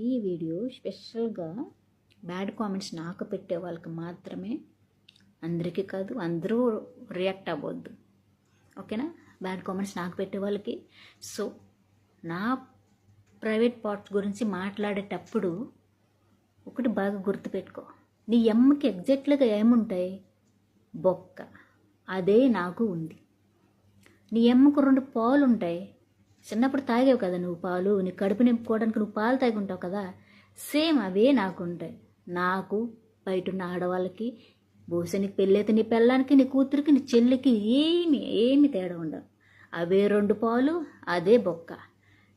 ఈ వీడియో స్పెషల్గా bad comments నాకు పెట్టే వాళ్ళకి మాత్రమే అందరికీ కాదు అందరూ రియాక్ట్ అవ్వద్దు. ఓకేనా? బ్యాడ్ కామెంట్స్ నాకు పెట్టే వాళ్ళకి. సో నా ప్రైవేట్ పార్ట్స్ గురించి మాట్లాడేటప్పుడు ఒకటి బాగా గుర్తుపెట్టుకో. నీ ఎమ్మకి ఎగ్జాక్ట్గా ఏముంటాయి? బొక్క. అదే నాకు ఉంది. నీ ఎమ్మకు రెండు పాలు ఉంటాయి చిన్నప్పుడు తాగేవు కదా నువ్వు పాలు నీ కడుపు నింపుకోవడానికి నువ్వు పాలు తాగుంటావు కదా. సేమ్ అవే నాకు ఉంటాయి నాకు బయట ఉన్న ఆడవాళ్ళకి బహుశా నీకు పెళ్ళైతే నీ పెళ్ళానికి నీ కూతురికి నీ చెల్లికి ఏమి ఏమి తేడా ఉండవు. అవే రెండు పాలు అదే బొక్క.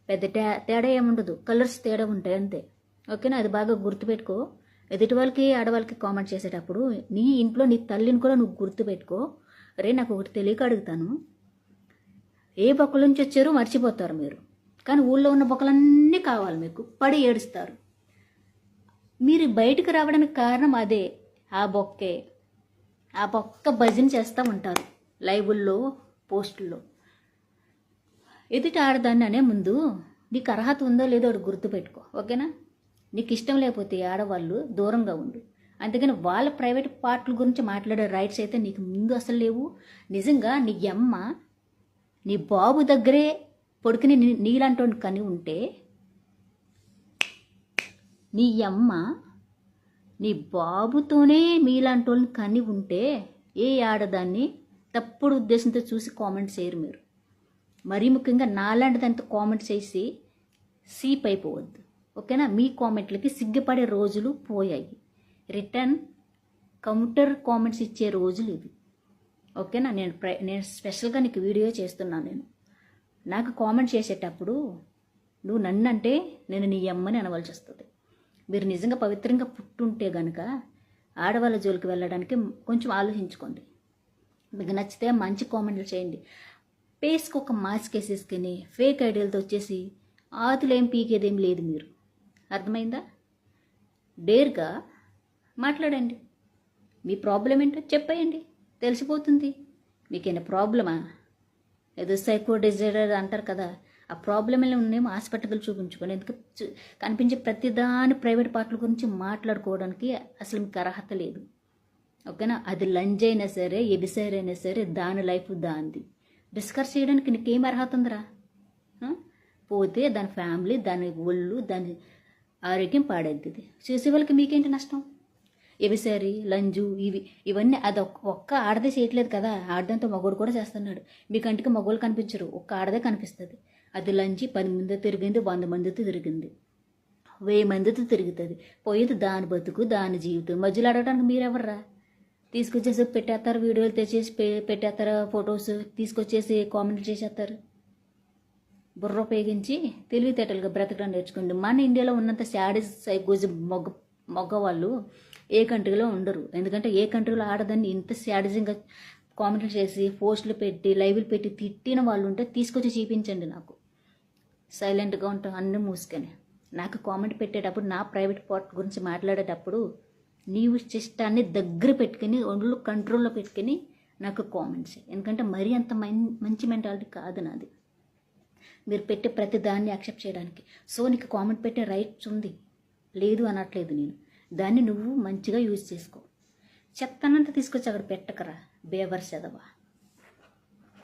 పెద్ద తే తేడా ఏముండదు. కలర్స్ తేడా ఉంటాయి అంతే. ఓకేనా? అది బాగా గుర్తుపెట్టుకో. ఎదుటి వాళ్ళకి ఆడవాళ్ళకి కామెంట్ చేసేటప్పుడు నీ ఇంట్లో నీ తల్లిని కూడా నువ్వు గుర్తుపెట్టుకో. రే నాకు ఒకటి తెలియక అడుగుతాను. ఏ బొక్కల నుంచి వచ్చారో మర్చిపోతారు మీరు. కానీ ఊళ్ళో ఉన్న బొక్కలన్నీ కావాలి మీకు. పడి ఏడుస్తారు. మీరు బయటకు రావడానికి కారణం అదే. ఆ బొక్కే ఆ బొక్క భజన చేస్తూ ఉంటారు లైవుల్లో పోస్టుల్లో. ఎదుటి ఆడదాన్ని అనే ముందు నీకు అర్హత ఉందో లేదో ఒకటి గుర్తుపెట్టుకో ఓకేనా? నీకు ఇష్టం లేకపోతే ఆడవాళ్ళు దూరంగా ఉండు. అందుకని వాళ్ళ ప్రైవేట్ పార్ట్ల గురించి మాట్లాడే రైట్స్ అయితే నీకు ముందు అసలు లేవు. నిజంగా నీ అమ్మ నీ బాబు దగ్గరే పొడుకుని నీలాంటి కని ఉంటే నీ అమ్మ నీ బాబుతోనే మీలాంటి వాళ్ళని కని ఉంటే ఏ ఆడదాన్ని తప్పుడు ఉద్దేశంతో చూసి కామెంట్ చేయరు మీరు. మరీ ముఖ్యంగా నాలాంటి దాంతో కామెంట్ చేసి సీప్ అయిపోవద్దు. ఓకేనా? మీ కామెంట్లకి సిగ్గుపడే రోజులు పోయాయి. రిటర్న్ కౌంటర్ కామెంట్స్ ఇచ్చే రోజులు ఇవి. ఓకేనా? నేను ప్రై నేను స్పెషల్గా నీకు వీడియో చేస్తున్నాను నేను. నాకు కామెంట్ చేసేటప్పుడు నువ్వు నన్ను అంటే నేను నీ అమ్మని అనవలసి వస్తుంది. మీరు నిజంగా పవిత్రంగా పుట్టుంటే గనక ఆడవాళ్ళ జోలికి వెళ్ళడానికి కొంచెం ఆలోచించుకోండి. మీకు నచ్చితే మంచి కామెంట్లు చేయండి. పేస్కి ఒక మాస్క్ వేసేసుకుని ఫేక్ ఐడియాలతో వచ్చేసి ఆతులేం పీకేదేం లేదు మీరు. అర్థమైందా? డేర్గా మాట్లాడండి. మీ ప్రాబ్లం ఏంటో చెప్పేయండి. తెలిసిపోతుంది. మీకేనా ప్రాబ్లమా? ఏదో సైకో డిజైడర్ అంటారు కదా ఆ ప్రాబ్లం ఉన్నేమో హాస్పిటల్ చూపించుకొని ఎందుకు కనిపించే ప్రతిదాని ప్రైవేట్ పార్ట్ల గురించి మాట్లాడుకోవడానికి అసలు మీకు అర్హత లేదు. ఓకేనా? అది లంజ్ అయినా సరే ఎబిసైర్ అయినా సరే దాని లైఫ్ దాంది. డిస్కస్ చేయడానికి నీకేం అర్హత ఉందిరా? పోతే దాని ఫ్యామిలీ దాని ఒళ్ళు దాని ఆరోగ్యం పాడైద్ది చేసే వాళ్ళకి మీకేంటి నష్టం? ఎవిసారి లంజు ఇవి. ఇవన్నీ అది ఒక్క ఆడదే చేయట్లేదు కదా. ఆడదంతో మగోడు కూడా చేస్తున్నాడు. మీ కంటికి మగోళ్ళు కనిపించరు. ఒక్క ఆడదే కనిపిస్తుంది. అది లంచి పది మందితో తిరిగింది వంద మందితో తిరిగింది. వెయ్యి మందితో తిరుగుతుంది. పోయేది దాని బతుకు దాని జీవితం. మధ్యలో అడగడానికి మీరెవర్రా? తీసుకొచ్చేసి పెట్టేస్తారు వీడియోలు తెచ్చేసి పెట్టేస్తారు ఫొటోస్ తీసుకొచ్చేసి కామెంట్ చేసేస్తారు. బుర్ర ఉపయోగించి తెలివితేటలుగా బ్రతకడం నేర్చుకోండి. మన ఇండియాలో ఉన్నంత శాడీస్ సైకోజ్ మొగ్గ మగవాళ్ళు ఏ కంట్రీలో ఉండరు. ఎందుకంటే ఏ కంట్రీలో ఆడదాన్ని ఇంత శాడిజంగా కామెంట్లు చేసి పోస్టులు పెట్టి లైవ్లు పెట్టి తిట్టిన వాళ్ళు ఉంటే తీసుకొచ్చి చూపించండి నాకు. సైలెంట్గా ఉంటాం అన్నీ మూసుకొని. నాకు కామెంట్ పెట్టేటప్పుడు నా ప్రైవేట్ పార్ట్ గురించి మాట్లాడేటప్పుడు నీవు చిష్టాన్ని దగ్గర పెట్టుకుని ఒళ్ళు కంట్రోల్లో పెట్టుకుని నాకు కామెంట్స్ ఎందుకంటే మరీ అంత మంచి మెంటాలిటీ కాదు నాది. మీరు పెట్టే ప్రతి దాన్ని యాక్సెప్ట్ చేయడానికి. సో నీకు కామెంట్ పెట్టే రైట్స్ ఉంది. లేదు అనట్లేదు నేను. దాన్ని నువ్వు మంచిగా యూజ్ చేసుకో. చెత్తనంతా తీసుకొచ్చి అక్కడ పెట్టకరా. బేవర్ చదవా